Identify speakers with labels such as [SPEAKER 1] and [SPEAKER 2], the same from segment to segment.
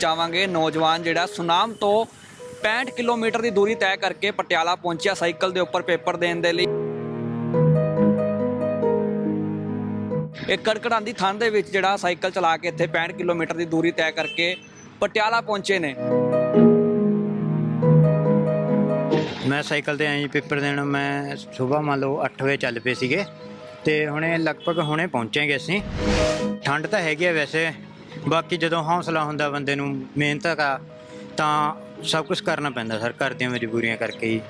[SPEAKER 1] ਚਾਹਾਂਗੇ ਨੌਜਵਾਨ ਜਿਹੜਾ ਸੁਨਾਮ ਤੋਂ 65 ਕਿਲੋਮੀਟਰ ਦੀ ਦੂਰੀ ਤੈਅ ਕਰਕੇ ਪਟਿਆਲਾ ਪਹੁੰਚਿਆ ਸਾਈਕਲ ਦੇ ਉੱਪਰ ਪੇਪਰ ਦੇਣ ਦੇ ਲਈ। ਇਹ ਕੜਕੜਾਂਦੀ ਠੰਡ ਦੇ ਵਿੱਚ ਜਿਹੜਾ ਸਾਈਕਲ ਚਲਾ ਕੇ ਇੱਥੇ 65 ਕਿਲੋਮੀਟਰ ਦੀ ਦੂਰੀ ਤੈਅ ਕਰਕੇ ਪਟਿਆਲਾ ਪਹੁੰਚੇ ਨੇ।
[SPEAKER 2] ਮੈਂ ਸਾਈਕਲ ਤੇ ਆਈ ਪੇਪਰ ਦੇਣ। ਮੈਂ ਸਵੇਰ ਮੰਨ ਲਓ 8 ਵਜੇ ਚੱਲ ਪਏ ਸੀਗੇ। ਤੇ ਹੁਣੇ ਲਗਭਗ ਹੁਣੇ ਪਹੁੰਚਾਂਗੇ ਅਸੀਂ। ਠੰਡ ਤਾਂ ਹੈਗੀ ਆ ਵੈਸੇ। ਬਾਕੀ ਜਦੋਂ ਹੌਸਲਾ ਹੁੰਦਾ ਬੰਦੇ ਨੂੰ ਮਿਹਨਤ ਦਾ ਤਾਂ ਸਭ ਕੁਝ ਕਰਨਾ ਪੈਂਦਾ ਸਰ ਘਰ ਦੀਆਂ ਮਜਬੂਰੀਆਂ ਕਰਕੇ ਹੀ।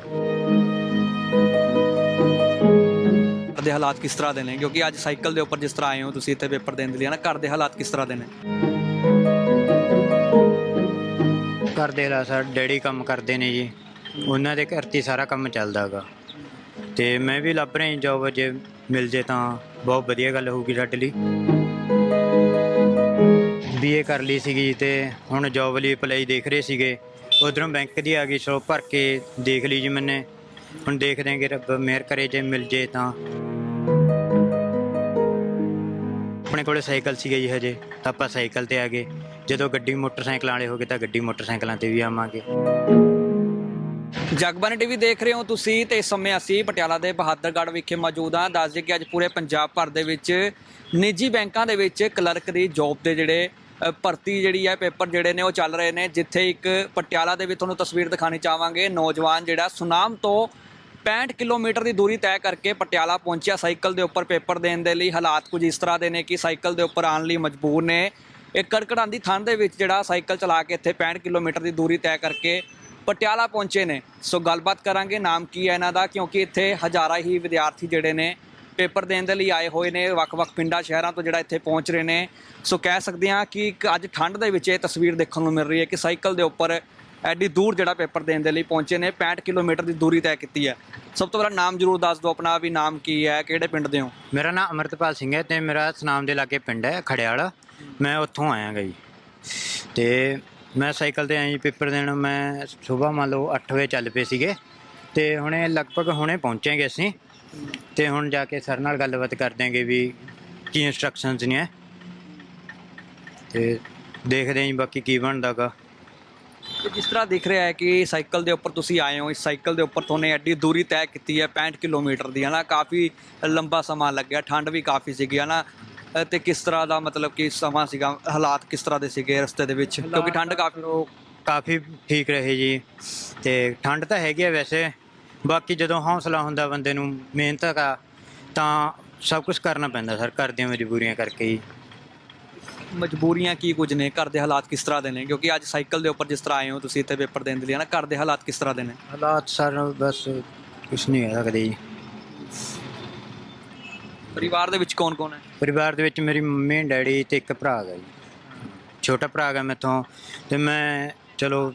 [SPEAKER 1] ਘਰ ਦੇ ਹਾਲਾਤ ਕਿਸ ਤਰ੍ਹਾਂ ਦੇ ਨੇ? ਕਿਉਂਕਿ ਅੱਜ ਸਾਈਕਲ ਦੇ ਉੱਪਰ ਜਿਸ ਤਰ੍ਹਾਂ ਆਏ ਹੋ ਤੁਸੀਂ ਇੱਥੇ ਪੇਪਰ ਦੇਣ ਦੇ ਲਈ ਨਾ ਘਰ ਦੇ ਹਾਲਾਤ ਕਿਸ ਤਰ੍ਹਾਂ ਦੇ ਨੇ?
[SPEAKER 2] ਘਰ ਦੇ ਸਰ ਡੈਡੀ ਕੰਮ ਕਰਦੇ ਨੇ ਜੀ। ਉਹਨਾਂ ਦੇ ਘਰ 'ਤੇ ਸਾਰਾ ਕੰਮ ਚੱਲਦਾ ਹੈਗਾ। ਤੇ ਮੈਂ ਵੀ ਲੱਭ ਰਿਹਾ ਜੋਬ ਜੇ ਮਿਲ ਜੇ ਤਾਂ ਬਹੁਤ ਵਧੀਆ ਗੱਲ ਹੋਊਗੀ ਸਾਡੇ ਲਈ। ਬੀਏ ਕਰ ਲਈ ਸੀਗੀ ਤੇ ਹੁਣ ਜੋਬ ਲਈ ਅਪਲਾਈ ਦੇਖ ਰਹੇ ਸੀਗੇ। ਉਧਰੋਂ ਬੈਂਕ ਦੀ ਆ ਗਈ, ਸੋ ਭਰ ਕੇ ਦੇਖ ਲਈ ਜੀ ਮੈਨੇ। ਹੁਣ ਦੇਖਦੇ ਹਾਂ ਕਿ ਰੱਬ ਮਿਹਰ ਕਰੇ ਜੇ ਮਿਲ ਜੇ ਤਾਂ। ਆਪਣੇ ਕੋਲੇ ਸਾਈਕਲ ਸੀਗਾ ਜੀ ਹਜੇ, ਤਾਂ ਆਪਾਂ ਸਾਈਕਲ ਤੇ ਆ ਗਏ। ਜਦੋਂ ਗੱਡੀ ਮੋਟਰਸਾਈਕਲਾਂ ਵਾਲੇ ਹੋ ਗਏ, ਤਾਂ ਗੱਡੀ ਮੋਟਰਸਾਈਕਲਾਂ ਤੇ ਵੀ ਆਵਾਂਗੇ।
[SPEAKER 1] ਜਗਬਾਨੀ ਟੀਵੀ ਦੇਖ ਰਹੇ ਹੋ ਤੁਸੀਂ ਤੇ ਇਸ ਸਮੇਂ ਅਸੀਂ ਪਟਿਆਲਾ ਦੇ ਬਹਾਦਰਗੜ੍ਹ ਵਿਖੇ ਮੌਜੂਦ ਹਾਂ। ਦੱਸ ਦਈਏ ਕਿ ਅੱਜ ਪੂਰੇ ਪੰਜਾਬ ਭਰ ਦੇ ਵਿੱਚ ਨਿੱਜੀ ਬੈਂਕਾਂ ਦੇ ਵਿੱਚ ਕਲਰਕ ਦੀ ਜੌਬ ਦੇ ਜਿਹੜੇ ਭਰਤੀ ਜਿਹੜੀ ਹੈ ਪੇਪਰ ਜਿਹੜੇ ਨੇ ਉਹ ਚੱਲ ਰਹੇ ਨੇ। ਜਿੱਥੇ ਇੱਕ ਪਟਿਆਲਾ ਦੇ ਵਿੱਚ ਤੁਹਾਨੂੰ ਤਸਵੀਰ ਦਿਖਾਣੀ ਚਾਹਾਂਗੇ। ਨੌਜਵਾਨ ਜਿਹੜਾ ਸੁਨਾਮ ਤੋਂ 65 ਕਿਲੋਮੀਟਰ ਦੀ ਦੂਰੀ ਤੈਅ ਕਰਕੇ ਪਟਿਆਲਾ ਪਹੁੰਚਿਆ ਸਾਈਕਲ ਦੇ ਉੱਪਰ ਪੇਪਰ ਦੇਣ ਦੇ ਲਈ। ਹਾਲਾਤ ਕੁਝ ਇਸ ਤਰ੍ਹਾਂ ਦੇ ਨੇ ਕਿ ਸਾਈਕਲ ਦੇ ਉੱਪਰ ਆਉਣ ਲਈ ਮਜਬੂਰ ਨੇ। ਇਹ ਕੜਕੜਾਂਦੀ ਠੰਡ ਦੇ ਵਿੱਚ ਜਿਹੜਾ ਸਾਈਕਲ ਚਲਾ ਕੇ ਇੱਥੇ 65 ਕਿਲੋਮੀਟਰ ਦੀ ਦੂਰੀ ਤੈਅ ਕਰਕੇ ਪਟਿਆਲਾ ਪਹੁੰਚੇ ਨੇ। ਸੋ ਗੱਲਬਾਤ ਕਰਾਂਗੇ। ਨਾਮ ਕੀ ਹੈ ਇਹਨਾਂ ਦਾ? ਕਿਉਂਕਿ ਇੱਥੇ ਹਜ਼ਾਰਾਂ ਹੀ ਵਿਦਿਆਰਥੀ ਜਿਹੜੇ ਨੇ ਪੇਪਰ ਦੇਣ ਦੇ ਲਈ ਆਏ ਹੋਏ ਨੇ ਵੱਖ-ਵੱਖ ਪਿੰਡਾਂ, ਸ਼ਹਿਰਾਂ ਤੋਂ ਜਿਹੜਾ ਇੱਥੇ ਪਹੁੰਚ ਰਹੇ ਨੇ। ਸੋ ਕਹਿ ਸਕਦੇ ਹਾਂ ਕਿ ਇੱਕ ਅੱਜ ਠੰਡ ਦੇ ਵਿੱਚ ਇਹ ਤਸਵੀਰ ਦੇਖਣ ਨੂੰ ਮਿਲ ਰਹੀ ਹੈ ਕਿ ਸਾਈਕਲ ਦੇ ਉੱਪਰ ਐਡੀ ਦੂਰ ਜਿਹੜਾ ਪੇਪਰ ਦੇਣ ਦੇ ਲਈ ਪਹੁੰਚੇ ਨੇ 65 ਕਿਲੋਮੀਟਰ ਦੀ ਦੂਰੀ ਤੈਅ ਕੀਤੀ ਹੈ। ਸਭ ਤੋਂ ਪਹਿਲਾਂ ਨਾਮ ਜ਼ਰੂਰ ਦੱਸ ਦਿਓ, ਆਪਣਾ ਵੀ ਨਾਮ ਕੀ ਹੈ, ਕਿਹੜੇ ਪਿੰਡ ਦੇ ਹੋ?
[SPEAKER 2] ਮੇਰਾ ਨਾਮ ਅਮਰਤਪਾਲ ਸਿੰਘ ਹੈ ਤੇ ਮੇਰਾ ਸਨਾਮ ਦੇ ਲਾਗੇ ਪਿੰਡ ਹੈ, ਖੜਿਆਲ। ਮੈਂ ਉੱਥੋਂ ਆਇਆ ਗਾ ਜੀ। ਤੇ ਮੈਂ ਸਾਈਕਲ ਤੇ ਆਇਆ ਜੀ, ਪੇਪਰ ਦੇਣ ਮੈਂ ਸਵੇਰ ਮੰਨ ਲਓ 8 ਵਜੇ ਚੱਲ ਪਏ ਸੀਗੇ। ਤੇ ਹੁਣੇ ਲਗਭਗ ਹੁਣੇ ਪਹੁੰਚਾਂਗੇ ਅਸੀਂ। ਤੇ ਹੁਣ ਜਾ ਕੇ ਸਰ ਨਾਲ ਗੱਲਬਾਤ ਕਰ ਦਿਆਂਗੇ ਵੀ ਕੀ ਇਨਸਟਰਕਸ਼ਨਸ ਨੇ। ਤੇ ਦੇਖਦੇ ਆਂ ਜੀ ਬਾਕੀ ਕੀ ਬਣਦਾਗਾ।
[SPEAKER 1] ਤੇ ਜਿਸ ਤਰ੍ਹਾਂ ਦਿਖ ਰਿਹਾ ਹੈ ਕਿ ਸਾਈਕਲ ਦੇ ਉੱਪਰ ਤੁਸੀਂ ਆਏ ਹੋ ਇਸ ਸਾਈਕਲ ਦੇ ਉੱਪਰ ਤੁਹਾਨੇ ਐਡੀ ਦੂਰੀ ਤੈਅ ਕੀਤੀ ਹੈ 65 ਕਿਲੋਮੀਟਰ ਦੀ ਹੈ ਨਾ ਕਾਫੀ ਲੰਬਾ ਸਮਾਂ ਲੱਗਿਆ ਠੰਡ ਵੀ ਕਾਫੀ ਸੀਗੀ ਹੈ ਨਾ ਤੇ ਕਿਸ ਤਰ੍ਹਾਂ ਦਾ ਮਤਲਬ ਕਿ ਸਮਾਂ ਸੀਗਾ ਹਾਲਾਤ ਕਿਸ ਤਰ੍ਹਾਂ ਦੇ ਸੀਗੇ ਰਸਤੇ ਦੇ ਵਿੱਚ? ਕਿਉਂਕਿ ਠੰਡ ਕਾਫੀ
[SPEAKER 2] ਕਾਫੀ ਠੀਕ ਰਹੇ ਜੀ ਤੇ ਠੰਡ ਤਾਂ ਹੈਗੀ ਆ ਵੈਸੇ। ਬਾਕੀ ਜਦੋਂ ਹੌਸਲਾ ਹੁੰਦਾ ਬੰਦੇ ਨੂੰ ਮਿਹਨਤ ਦਾ ਤਾਂ ਸਭ ਕੁਝ ਕਰਨਾ ਪੈਂਦਾ ਸਰ ਘਰ ਦੀਆਂ ਮਜਬੂਰੀਆਂ ਕਰਕੇ ਹੀ।
[SPEAKER 1] ਮਜਬੂਰੀਆਂ ਕੀ ਕੁਝ ਨੇ? ਘਰ ਦੇ ਹਾਲਾਤ ਕਿਸ ਤਰ੍ਹਾਂ ਦੇ ਨੇ? ਕਿਉਂਕਿ ਅੱਜ ਸਾਈਕਲ ਦੇ ਉੱਪਰ ਜਿਸ ਤਰ੍ਹਾਂ ਆਏ ਹੋ ਤੁਸੀਂ ਇੱਥੇ ਪੇਪਰ ਦੇਣ ਦੇ ਲਈ ਨਾ ਘਰ ਦੇ ਹਾਲਾਤ ਕਿਸ ਤਰ੍ਹਾਂ ਦੇ ਨੇ?
[SPEAKER 2] ਹਾਲਾਤ ਸਰ ਬਸ ਕੁਝ ਨਹੀਂ ਹੈ ਸਕਦੇ ਜੀ।
[SPEAKER 1] ਪਰਿਵਾਰ ਦੇ ਵਿੱਚ ਕੌਣ ਕੌਣ ਹੈ?
[SPEAKER 2] ਪਰਿਵਾਰ ਦੇ ਵਿੱਚ ਮੇਰੀ ਮੰਮੀ ਡੈਡੀ ਤੇ ਇੱਕ ਭਰਾ ਹੈ ਜੀ। ਛੋਟਾ ਭਰਾ ਹੈ ਮੈਥੋਂ ਤੇ ਮੈਂ ਚਲੋ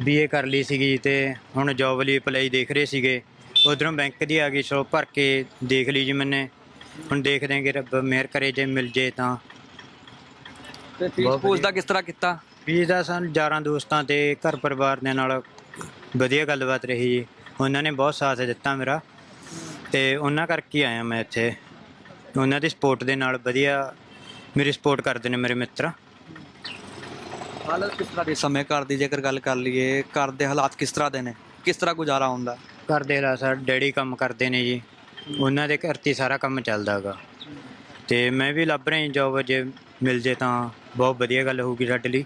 [SPEAKER 2] ਬੀਏ ਕਰ ਲਈ ਸੀਗੀ ਤੇ ਹੁਣ ਜੌਬ ਲਈ ਅਪਲਾਈ ਦੇਖ ਰਹੇ ਸੀਗੇ। ਉਧਰੋਂ ਬੈਂਕ ਦੀ ਆ ਗਈ ਸੋ ਭਰ ਕੇ ਦੇਖ ਲਈ ਜੀ ਮੈਨੇ। ਹੁਣ ਦੇਖ ਦੇਂਗੇ ਰੱਬ ਮਿਹਰ ਕਰੇ ਜੇ ਮਿਲ ਜੇ ਤਾਂ।
[SPEAKER 1] ਤੇ ਫੀਸ
[SPEAKER 2] ਬਹੁਤ
[SPEAKER 1] ਫੂਸ ਦਾ ਕਿਸ ਤਰ੍ਹਾਂ ਕੀਤਾ?
[SPEAKER 2] ਵੀ ਦਾ ਸਾਨੂੰ ਯਾਰਾਂ ਦੋਸਤਾਂ ਤੇ ਘਰ ਪਰਿਵਾਰ ਦੇ ਨਾਲ ਵਧੀਆ ਗੱਲਬਾਤ ਰਹੀ ਜੀ। ਉਹਨਾਂ ਨੇ ਬਹੁਤ ਸਾਥ ਦਿੱਤਾ ਮੇਰਾ ਤੇ ਉਹਨਾਂ ਕਰਕੇ ਹੀ ਆਇਆ ਮੈਂ ਇੱਥੇ। ਉਹਨਾਂ ਦੀ ਸਪੋਰਟ ਦੇ ਨਾਲ ਵਧੀਆ ਮੇਰੀ ਸਪੋਰਟ ਕਰਦੇ ਨੇ ਮੇਰੇ ਮਿੱਤਰ।
[SPEAKER 1] ਹਾਲਤ ਕਿਸ ਤਰ੍ਹਾਂ ਦੇ ਸਮੇਂ ਘਰ ਦੀ ਜੇਕਰ ਗੱਲ ਕਰ ਲਈਏ ਘਰ ਦੇ ਹਾਲਾਤ ਕਿਸ ਤਰ੍ਹਾਂ ਦੇ ਨੇ? ਕਿਸ ਤਰ੍ਹਾਂ ਗੁਜ਼ਾਰਾ ਹੁੰਦਾ?
[SPEAKER 2] ਘਰ ਦੇ ਲਾ ਸਰ ਡੈਡੀ ਕੰਮ ਕਰਦੇ ਨੇ ਜੀ। ਉਹਨਾਂ ਦੇ ਘਰ 'ਤੇ ਸਾਰਾ ਕੰਮ ਚੱਲਦਾ ਹੈਗਾ। ਤੇ ਮੈਂ ਵੀ ਲੱਭ ਰਿਹਾ ਜੋਬ ਜੇ ਮਿਲ ਜੇ ਤਾਂ ਬਹੁਤ ਵਧੀਆ ਗੱਲ ਹੋਊਗੀ ਸਾਡੇ ਲਈ।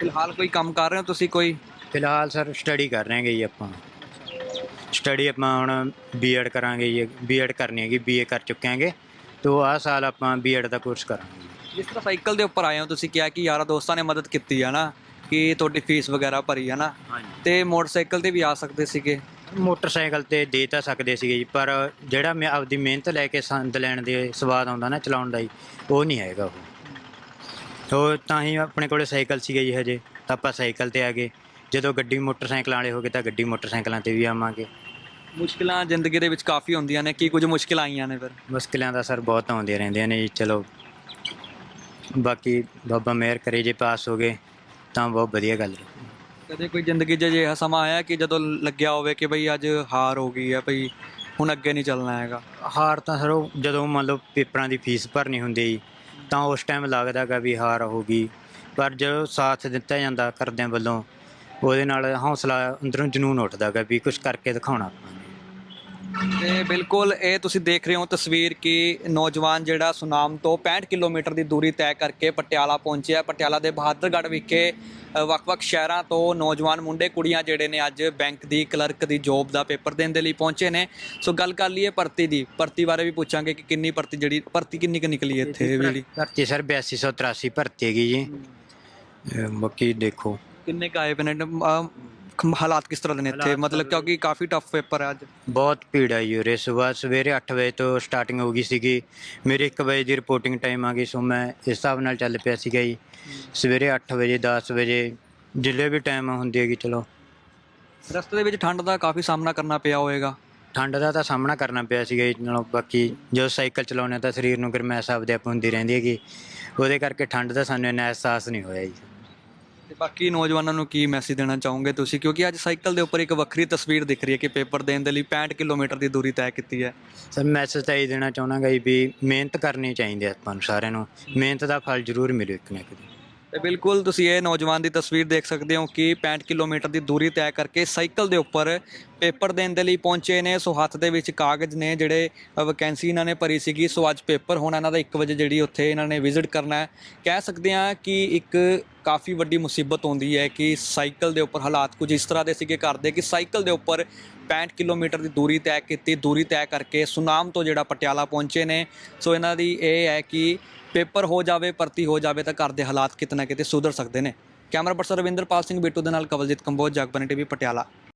[SPEAKER 1] ਫਿਲਹਾਲ ਕੋਈ ਕੰਮ ਕਰ ਰਹੇ ਹੋ ਤੁਸੀਂ ਕੋਈ?
[SPEAKER 2] ਫਿਲਹਾਲ ਸਰ ਸਟੱਡੀ ਕਰ ਰਹੇ ਹਾਂ ਜੀ ਆਪਾਂ। ਸਟੱਡੀ ਆਪਾਂ ਹੁਣ ਬੀਐਡ ਕਰਾਂਗੇ ਜੀ ਬੀਐਡ ਕਰਨੀ ਹੈਗੀ ਬੀਏ ਕਰ ਚੁੱਕੇ ਹਾਂਗੇ। ਤੋਂ ਆਹ ਸਾਲ ਆਪਾਂ ਬੀਐਡ ਦਾ ਕੋਰਸ ਕਰਾਂਗੇ।
[SPEAKER 1] ਜਿਸ ਤਰ੍ਹਾਂ ਸਾਈਕਲ ਦੇ ਉੱਪਰ ਆਏ ਹੋ ਤੁਸੀਂ ਕਿਹਾ ਕਿ ਯਾਰਾਂ ਦੋਸਤਾਂ ਨੇ ਮਦਦ ਕੀਤੀ ਹੈ ਨਾ ਕਿ ਤੁਹਾਡੀ ਫੀਸ ਵਗੈਰਾ ਭਰੀ ਹੈ ਨਾ ਤੇ ਮੋਟਰਸਾਈਕਲ ਤੇ ਵੀ ਆ ਸਕਦੇ ਸੀਗੇ?
[SPEAKER 2] ਮੋਟਰਸਾਈਕਲ ਤੇ ਦੇ ਤਾਂ ਸਕਦੇ ਸੀਗੇ ਜੀ ਪਰ ਜਿਹੜਾ ਮੈਂ ਆਪਦੀ ਮਿਹਨਤ ਲੈ ਕੇ ਸੰਦ ਲੈਣ ਦੇ ਸਵਾਦ ਆਉਂਦਾ ਨਾ ਚਲਾਉਣ ਦਾ ਜੀ ਉਹ ਨਹੀਂ ਹੈਗਾ ਉਹ। ਉਹ ਤਾਂ ਹੀ ਆਪਣੇ ਕੋਲੇ ਸਾਈਕਲ ਸੀਗੇ ਜੀ ਹਜੇ ਤਾਂ ਆਪਾਂ ਸਾਈਕਲ ਤੇ ਆ ਗਏ। ਜਦੋਂ ਗੱਡੀ ਮੋਟਰਸਾਈਕਲ ਵਾਲੇ ਹੋ ਗਏ ਤਾਂ ਗੱਡੀ ਮੋਟਰਸਾਈਕਲਾਂ ਤੇ ਵੀ ਆਵਾਂਗੇ।
[SPEAKER 1] ਮੁਸ਼ਕਿਲਾਂ ਜ਼ਿੰਦਗੀ ਦੇ ਵਿੱਚ ਕਾਫੀ ਹੁੰਦੀਆਂ ਨੇ ਕੀ ਕੁਝ ਮੁਸ਼ਕਿਲਾਂ ਆਈਆਂ ਨੇ ਫਿਰ?
[SPEAKER 2] ਮੁਸ਼ਕਿਲਾਂ ਦਾ ਸਰ ਬਹੁਤ ਆਉਂਦੀਆਂ ਰਹਿੰਦੀਆਂ ਨੇ ਜੀ ਚਲੋ ਬਾਕੀ ਬਾਬਾ ਮਿਹਰ ਕਰੇ ਜੇ ਪਾਸ ਹੋ ਗਏ ਤਾਂ ਬਹੁਤ ਵਧੀਆ ਗੱਲ ਹੈ।
[SPEAKER 1] ਕਦੇ ਕੋਈ ਜ਼ਿੰਦਗੀ 'ਚ ਅਜਿਹਾ ਸਮਾਂ ਆਇਆ ਕਿ ਜਦੋਂ ਲੱਗਿਆ ਹੋਵੇ ਕਿ ਬਈ ਅੱਜ ਹਾਰ ਹੋ ਗਈ ਹੈ ਬਈ ਹੁਣ ਅੱਗੇ ਨਹੀਂ ਚੱਲਣਾ ਹੈਗਾ?
[SPEAKER 2] ਹਾਰ ਤਾਂ ਸਰ ਉਹ ਜਦੋਂ ਮੰਨ ਲਓ ਪੇਪਰਾਂ ਦੀ ਫੀਸ ਭਰਨੀ ਹੁੰਦੀ ਜੀ ਤਾਂ ਉਸ ਟਾਈਮ ਲੱਗਦਾਗਾ ਵੀ ਹਾਰ ਹੋ ਗਈ। ਪਰ ਜੋ ਸਾਥ ਦਿੱਤਾ ਜਾਂਦਾ ਘਰਦਿਆਂ ਵੱਲੋਂ ਉਹਦੇ ਨਾਲ ਹੌਸਲਾ ਅੰਦਰੋਂ ਜਨੂਨ ਉੱਠਦਾ ਗਾ ਵੀ ਕੁਝ ਕਰਕੇ ਦਿਖਾਉਣਾ ਆਪਾਂ ਨੇ।
[SPEAKER 1] ਤੇ ਬਿਲਕੁਲ ਇਹ ਤੁਸੀਂ ਦੇਖ ਰਹੇ ਹੋ ਤਸਵੀਰ ਕਿ ਨੌਜਵਾਨ ਜਿਹੜਾ ਸੁਨਾਮ ਤੋਂ 65 ਕਿਲੋਮੀਟਰ ਦੀ ਦੂਰੀ ਤੈਅ ਕਰਕੇ ਪਟਿਆਲਾ ਪਹੁੰਚਿਆ ਪਟਿਆਲਾ ਦੇ ਬਹਾਦਰਗੜ੍ਹ ਵਿਖੇ ਵੱਖ-ਵੱਖ ਸ਼ਹਿਰਾਂ ਤੋਂ ਨੌਜਵਾਨ ਮੁੰਡੇ ਕੁੜੀਆਂ ਜਿਹੜੇ ਨੇ ਅੱਜ ਬੈਂਕ ਦੀ ਕਲਰਕ ਦੀ ਜੋਬ ਦਾ ਪੇਪਰ ਦੇਣ ਦੇ ਲਈ ਪਹੁੰਚੇ ਨੇ। ਸੋ ਗੱਲ ਕਰ ਲਈਏ ਭਰਤੀ ਦੀ। ਭਰਤੀ ਬਾਰੇ ਵੀ ਪੁੱਛਾਂਗੇ ਕਿ ਕਿੰਨੀ ਭਰਤੀ ਜਿਹੜੀ ਭਰਤੀ ਕਿੰਨੀ ਕੁ ਨਿਕਲੀ ਇੱਥੇ ਜਿਹੜੀ?
[SPEAKER 2] ਭਰਤੀ ਸਰ 8283 ਭਰਤੀ ਹੈਗੀ ਜੀ। ਬਾਕੀ ਦੇਖੋ।
[SPEAKER 1] ਕਿੰਨੇ ਕੁ ਆਏ ਪਏ ਨੇ? ਅ, ਖ- ਹਾਲਾਤ ਕਿਸ ਤਰ੍ਹਾਂ ਦੇ ਨੇ ਇੱਥੇ? ਮਤਲਬ ਕਿਉਂਕਿ ਕਾਫੀ ਟਫ ਪੇਪਰ ਹੈ ਅੱਜ।
[SPEAKER 2] ਬਹੁਤ ਭੀੜ ਆਈ ਉਰੇ। ਸਵੇਰ ਸਵੇਰੇ 8 ਵਜੇ ਤੋਂ ਸਟਾਰਟਿੰਗ ਹੋ ਗਈ ਸੀਗੀ। ਮੇਰੇ 1 ਵਜੇ ਦੀ ਰਿਪੋਰਟਿੰਗ ਟਾਈਮ ਆ ਗਈ ਸੋ ਮੈਂ ਇਸ ਹਿਸਾਬ ਨਾਲ ਚੱਲ ਪਿਆ ਸੀਗਾ ਜੀ। ਸਵੇਰੇ 8 ਵਜੇ 10 ਵਜੇ ਜਿੱਲੇ ਵੀ ਟਾਈਮ ਹੁੰਦੀ ਹੈਗੀ ਚਲੋ।
[SPEAKER 1] ਰਸਤੇ ਦੇ ਵਿੱਚ ਠੰਡ ਦਾ ਕਾਫੀ ਸਾਹਮਣਾ ਕਰਨਾ ਪਿਆ ਹੋਵੇਗਾ
[SPEAKER 2] ਠੰਡ ਦਾ ਤਾਂ ਸਾਹਮਣਾ ਕਰਨਾ ਪਿਆ ਸੀਗਾ ਜੀ ਨਾਲੋਂ ਬਾਕੀ ਜਦੋਂ ਸਾਈਕਲ ਚਲਾਉਂਦੇ ਹਾਂ ਤਾਂ ਸਰੀਰ ਨੂੰ ਗਰਮੈਸ਼ ਆਪਦੇ ਆਪ ਹੁੰਦੀ ਰਹਿੰਦੀ ਹੈਗੀ। ਉਹਦੇ ਕਰਕੇ ਠੰਡ ਦਾ ਸਾਨੂੰ ਇੰਨਾ ਅਹਿਸਾਸ ਨਹੀਂ ਹੋਇਆ ਜੀ।
[SPEAKER 1] ਤੇ ਬਾਕੀ ਨੌਜਵਾਨਾਂ ਨੂੰ ਕੀ ਮੈਸੇਜ ਦੇਣਾ ਚਾਹੋਗੇ ਤੁਸੀਂ? ਕਿਉਂਕਿ ਅੱਜ ਸਾਈਕਲ ਦੇ ਉੱਪਰ ਇੱਕ ਵੱਖਰੀ ਤਸਵੀਰ ਦਿਖ ਰਹੀ ਹੈ ਕਿ ਪੇਪਰ ਦੇਣ ਦੇ ਲਈ 65 ਕਿਲੋਮੀਟਰ ਦੀ ਦੂਰੀ ਤੈਅ ਕੀਤੀ ਹੈ।
[SPEAKER 2] ਸਰ ਮੈਸੇਜ ਤਾਂ ਇਹ ਦੇਣਾ ਚਾਹੁੰਦਾ ਗਾ ਜੀ ਵੀ ਮਿਹਨਤ ਕਰਨੀ ਚਾਹੀਦੀ ਹੈ ਆਪਾਂ ਨੂੰ ਸਾਰਿਆਂ ਨੂੰ। ਮਿਹਨਤ ਦਾ ਫਲ ਜ਼ਰੂਰ ਮਿਲੇ ਇੱਕ ਨਾ ਇੱਕ ਦਿਨ।
[SPEAKER 1] ਤੇ ਬਿਲਕੁਲ ਤੁਸੀਂ ਇਹ ਨੌਜਵਾਨ ਦੀ ਤਸਵੀਰ ਦੇਖ ਸਕਦੇ ਹੋ ਕਿ 65 ਕਿਲੋਮੀਟਰ ਦੀ ਦੂਰੀ ਤੈਅ ਕਰਕੇ ਸਾਈਕਲ ਦੇ ਉੱਪਰ ਪੇਪਰ ਦੇਣ ਦੇ ਲਈ ਪਹੁੰਚੇ ਨੇ। ਸੋ ਹੱਥ ਦੇ ਵਿੱਚ ਕਾਗਜ਼ ਨੇ, ਜਿਹੜੇ ਵੈਕੈਂਸੀ ਇਹਨਾਂ ਨੇ ਭਰੀ ਸੀਗੀ। ਸੋ ਅੱਜ ਪੇਪਰ ਹੋਣਾ ਇਹਨਾਂ ਦਾ 1 ਵਜੇ ਜਿਹੜੀ ਉੱਥੇ ਇਹਨਾਂ ਨੇ ਵਿਜ਼ਿਟ ਕਰਨਾ ਹੈ। ਕਹਿ ਸਕਦੇ ਹਾਂ ਕਿ ਇੱਕ ਕਾਫੀ ਵੱਡੀ ਮੁਸੀਬਤ ਆਉਂਦੀ ਹੈ ਕਿ ਸਾਈਕਲ ਦੇ ਉੱਪਰ ਹਾਲਾਤ ਕੁਝ ਇਸ ਤਰ੍ਹਾਂ ਦੇ ਸੀਗੇ ਘਰ ਦੇ ਕਿ ਸਾਈਕਲ ਦੇ ਉੱਪਰ 65 ਕਿਲੋਮੀਟਰ ਦੀ ਦੂਰੀ ਤੈਅ ਕੀਤੀ, ਦੂਰੀ ਤੈਅ ਕਰਕੇ ਸੁਨਾਮ ਤੋਂ ਜਿਹੜਾ ਪਟਿਆਲਾ ਪਹੁੰਚੇ ਨੇ। ਸੋ ਇਹਨਾਂ ਦੀ ਇਹ ਹੈ ਕਿ ਪੇਪਰ ਹੋ ਜਾਵੇ, ਭਰਤੀ ਹੋ ਜਾਵੇ, ਤਾਂ ਘਰ ਦੇ ਹਾਲਾਤ ਕਿਤੇ ਨਾ ਕਿਤੇ ਸੁਧਰ ਸਕਦੇ ਨੇ। ਕੈਮਰਾ ਪਰਸਨ ਰਵਿੰਦਰਪਾਲ ਸਿੰਘ ਬਿੱਟੂ ਦੇ ਨਾਲ ਕਵਲਜੀਤ ਕੰਬੋਜ ਜਗਬਾਨੀ ਟੀਵੀ, ਪਟਿਆਲਾ।